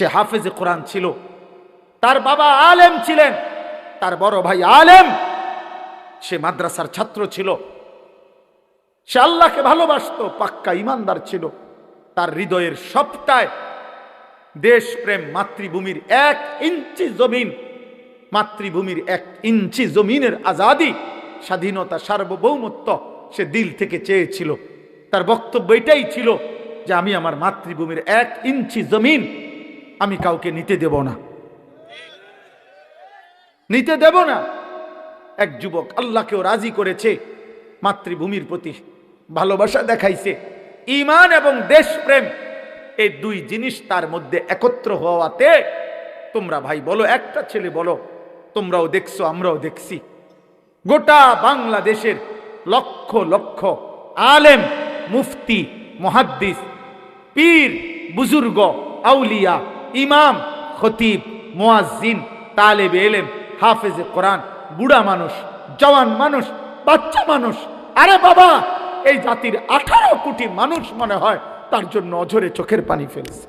সে হাফেজে কোরআন ছিল। তার বাবা আলেম ছিলেন, তার বড় ভাই আলেম। সে মাদ্রাসার ছাত্র ছিল। সে আল্লাহকে ভালোবাসতো, পাক্কা ইমানদার ছিল। তার হৃদয়ের সবটায় দেশপ্রেম মাতৃভূমির এক ইঞ্চি জমিন, মাতৃভূমির এক ইঞ্চি জমিনের আজাদি, স্বাধীনতা, সার্বভৌমত্ব সে দিল থেকে চেয়েছিল। তার বক্তব্য এটাই ছিল যে, আমি আমার মাতৃভূমির এক ইঞ্চি জমিন আমি কাউকে নিতে দেব না। নিতে দেব না। এক যুবক আল্লাহকেও রাজি করেছে, মাতৃভূমির প্রতি ভালোবাসা দেখাইছে। ইমান এবং দেশপ্রেম, এই দুই জিনিস তার মধ্যে একত্র হওয়াতে তোমরা ভাই বলো, একটা ছেলে বলো, তোমরাও দেখছ, আমরাও দেখছি। গোটা বাংলাদেশের লক্ষ লক্ষ আলেম, মুফতি, মহাদ্দিস, পীর, বুজুর্গ, আউলিয়া ইমাম, খতিব মোয়াজিন তালেব এলেম, হাফেজে কোরআন, বুড়া মানুষ, জওয়ান মানুষ, বাচ্চা মানুষ। আরে বাবা, এই জাতির আঠারো কোটি মানুষ মনে হয় তার জন্য অঝরে চোখের পানি ফেলছে।